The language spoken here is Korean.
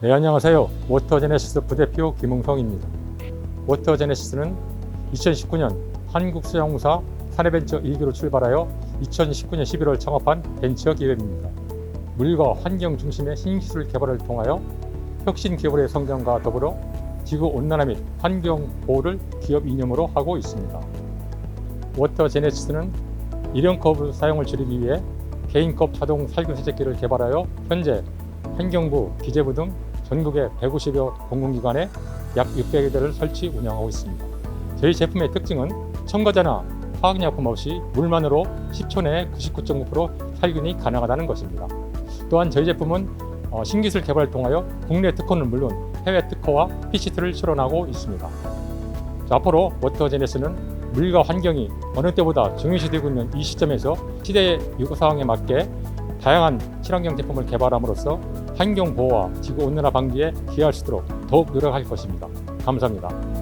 네, 안녕하세요. 워터제네시스 부대표 김웅성입니다. 워터제네시스는 2019년 한국수영무사 사내벤처 1기로 출발하여 2019년 11월 창업한 벤처 기업입니다. 물과 환경 중심의 신기술 개발을 통하여 혁신 기업의 성장과 더불어 지구 온난화 및 환경 보호를 기업 이념으로 하고 있습니다. 워터제네시스는 일형 컵 사용을 줄이기 위해 개인 컵 자동 살균 세척기를 개발하여 현재 환경부, 기재부 등 전국의 150여 공공기관에 약 600여 대를 설치 운영하고 있습니다. 저희 제품의 특징은 첨가제나 화학약품 없이 물만으로 10초 내에 99.9% 살균이 가능하다는 것입니다. 또한 저희 제품은 어, 신기술 개발을 통하여 국내 특허는 물론 해외 특허와 PCT를 실현하고 있습니다. 자, 앞으로 워터제네스는 물과 환경이 어느 때보다 중요시되고 있는 이 시점에서 시대의 요구 사항에 맞게 다양한 친환경 제품을 개발함으로써 환경 보호와 지구 온난화 방지에 기여할 수 있도록 더욱 노력할 것입니다. 감사합니다.